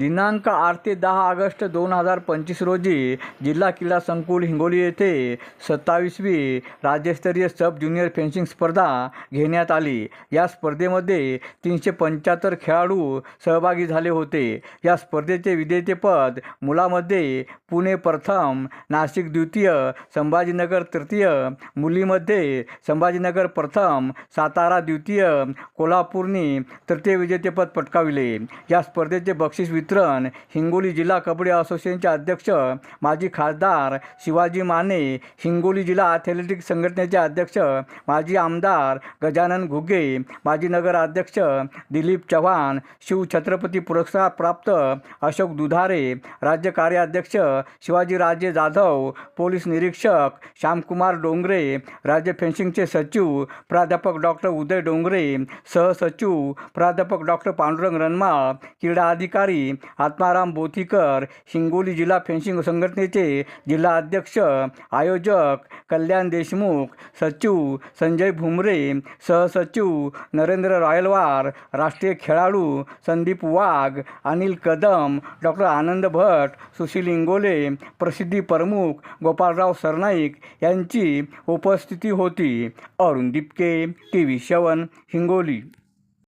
दिनांक आठ ते दहा ऑगस्ट दोन हजार पंचवीस रोजी जिल्हा क्रीडा संकुल हिंगोली येथे सत्तावीसवी राज्यस्तरीय सब ज्युनियर फेन्सिंग स्पर्धा घेण्यात आली. या स्पर्धेमध्ये तीनशे पंच्याहत्तर खेळाडू सहभागी झाले होते. या स्पर्धेचे विजेतेपद मुलामध्ये पुणे प्रथम नाशिक द्वितीय संभाजीनगर तृतीय मुलीमध्ये संभाजीनगर प्रथम सातारा द्वितीय कोल्हापूरनी तृतीय विजेतेपद पटकाविले. या स्पर्धेचे बक्षीस चित्रण हिंगोली जिल्हा कबड्डी असोसिएशनचे अध्यक्ष माजी खासदार शिवाजी माने हिंगोली जिल्हा ॲथलेटिक संघटनेचे अध्यक्ष माजी आमदार गजानन घुगे माजी नगराध्यक्ष दिलीप चव्हाण शिवछत्रपती पुरस्कार प्राप्त अशोक दुधारे राज्य कार्याध्यक्ष शिवाजीराजे जाधव पोलीस निरीक्षक श्यामकुमार डोंगरे राज्य फेन्सिंगचे सचिव प्राध्यापक डॉक्टर उदय डोंगरे सहसचिव प्राध्यापक डॉक्टर पांडुरंग रनमाळ क्रीडा अधिकारी आत्माराम बोथीकर हिंगोली जिल्हा फेन्सिंग संघटनेचे जिल्हा अध्यक्ष आयोजक कल्याण देशमुख सचिव संजय भुमरे सहसचिव नरेंद्र रायलवार राष्ट्रीय खेळाडू संदीप वाघ अनिल कदम डॉक्टर आनंद भट सुशील इंगोले प्रसिद्धी प्रमुख गोपाळराव सरनाईक यांची उपस्थिती होती. Arun Dipke T V seven Hingoli.